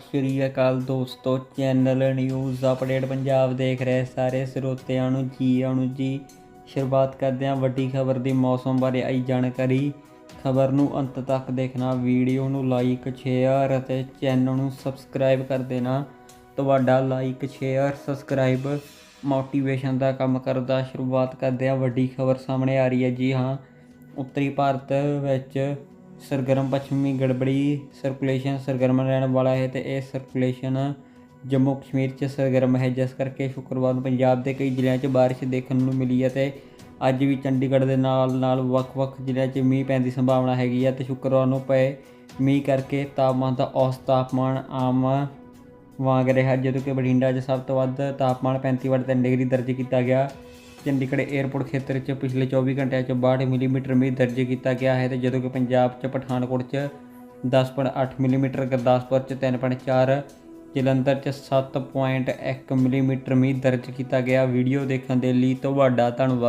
ਸ੍ਰੀ ਅਕਾਲ ਦੋਸਤੋ, channel news update Punjab ਦੇਖ ਰਹੇ ਸਾਰੇ ਸਰੋਤਿਆਂ ਨੂੰ ਜੀ ਆਣੂ ਜੀ। ਸ਼ੁਰੂਆਤ ਕਰਦੇ ਹਾਂ ਵੱਡੀ ਖਬਰ ਦੀ ਮੌਸਮ ਬਾਰੇ ਆਈ ਜਾਣਕਾਰੀ। ਖਬਰ ਨੂੰ ਅੰਤ ਤੱਕ ਦੇਖਣਾ, ਵੀਡੀਓ ਨੂੰ ਲਾਈਕ, ਸ਼ੇਅਰ ਅਤੇ ਚੈਨਲ ਨੂੰ ਸਬਸਕ੍ਰਾਈਬ ਕਰ ਦੇਣਾ। ਤੁਹਾਡਾ ਲਾਈਕ, ਸ਼ੇਅਰ, ਸਬਸਕ੍ਰਾਈਬ ਮੋਟੀਵੇਸ਼ਨ ਦਾ ਕੰਮ ਕਰਦਾ। ਸ਼ੁਰੂਆਤ ਕਰਦੇ ਹਾਂ ਵੱਡੀ ਖਬਰ ਸਾਹਮਣੇ ਆ ਰਹੀ ਹੈ ਜੀ ਹਾਂ। ਉੱਤਰੀ ਭਾਰਤ ਵਿੱਚ ਸਰਗਰਮ ਪੱਛਮੀ ਗੜਬੜੀ ਸਰਕੂਲੇਸ਼ਨ ਸਰਗਰਮ ਰਹਿਣ ਵਾਲਾ ਹੈ ਤੇ ਇਹ ਸਰਕੂਲੇਸ਼ਨ ਜੰਮੂ ਕਸ਼ਮੀਰ 'ਚ ਸਰਗਰਮ ਹੈ, ਜਿਸ ਕਰਕੇ ਸ਼ੁੱਕਰਵਾਰ ਨੂੰ ਪੰਜਾਬ ਦੇ ਕਈ ਜ਼ਿਲ੍ਹਿਆਂ 'ਚ ਬਾਰਿਸ਼ ਦੇਖਣ ਨੂੰ ਮਿਲੀ ਹੈ ਤੇ ਅੱਜ ਵੀ ਚੰਡੀਗੜ੍ਹ ਦੇ ਨਾਲ ਨਾਲ ਵੱਖ-ਵੱਖ ਜ਼ਿਲ੍ਹਿਆਂ 'ਚ ਮੀਂਹ ਪੈਣ ਦੀ ਸੰਭਾਵਨਾ ਹੈਗੀ ਹੈ ਤੇ ਸ਼ੁੱਕਰਵਾਰ ਨੂੰ ਪਏ ਮੀਂਹ ਕਰਕੇ ਤਾਪਮਾਨ ਦਾ ਔਸਤ ਤਾਪਮਾਨ ਆਮ ਵਾਂਗ ਰਿਹਾ, ਜਦੋਂ ਕਿ ਬਠਿੰਡਾ 'ਚ ਸਭ ਤੋਂ ਵੱਧ ਤਾਪਮਾਨ 35.3 ਡਿਗਰੀ ਦਰਜ ਕੀਤਾ ਗਿਆ। ਚੰਡੀਗੜ੍ਹ 에ਅਰਪੋਰਟ ਖੇਤਰ 'ਚ ਪਿਛਲੇ 24 ਘੰਟਿਆਂ 'ਚ 62 ਮਿਲੀਮੀਟਰ ਮੀਂਹ ਦਰਜ ਕੀਤਾ ਗਿਆ ਹੈ ਤੇ ਜਦੋਂ ਕਿ ਪੰਜਾਬ 'ਚ ਪਠਾਨਕੋਟ 'ਚ 10.8 ਮਿਲੀਮੀਟਰ, ਗੁਰਦਾਸਪੁਰ 'ਚ 3.4 ਜਲੰਧਰ 'ਚ 7.1 ਮਿਲੀਮੀਟਰ ਮੀਂਹ ਦਰਜ ਕੀਤਾ ਗਿਆ। ਵੀਡੀਓ ਦੇਖਣ ਦੇ ਲਈ ਤੁਹਾਡਾ ਧੰਨਵਾਦ।